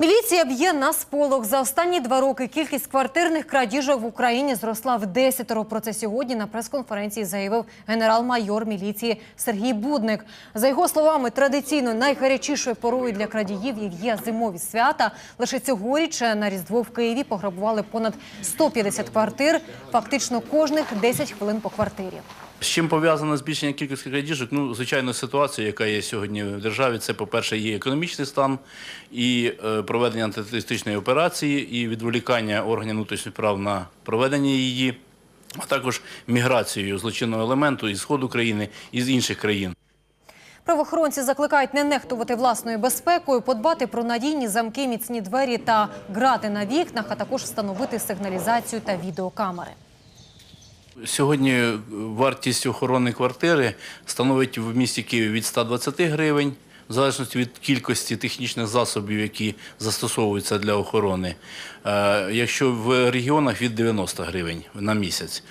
Міліція б'є на сполох. За останні два роки кількість квартирних крадіжок в Україні зросла в десятеро. Про це сьогодні на прес-конференції заявив генерал-майор міліції Сергій Будник. За його словами, традиційно найгарячішою порою для крадіїв є зимові свята. Лише цьогоріч на Різдво в Києві пограбували понад 150 квартир, фактично кожних 10 хвилин по квартирі. З чим пов'язано збільшення кількості крадіжок? Ну, звичайно, ситуація, яка є сьогодні в державі, це, по-перше, є економічний стан і е, проведення антитерористичної операції, і відволікання органів внутрішніх прав на проведення її, а також міграцією злочинного елементу із сходу країни і з інших країн. Правоохоронці закликають не нехтувати власною безпекою, подбати про надійні замки, міцні двері та грати на вікнах, а також встановити сигналізацію та відеокамери. Сьогодні вартість охорони квартири становить в місті Києві від 120 гривень, в залежності від кількості технічних засобів, які застосовуються для охорони. Е, Якщо в регіонах від 90 гривень на місяць.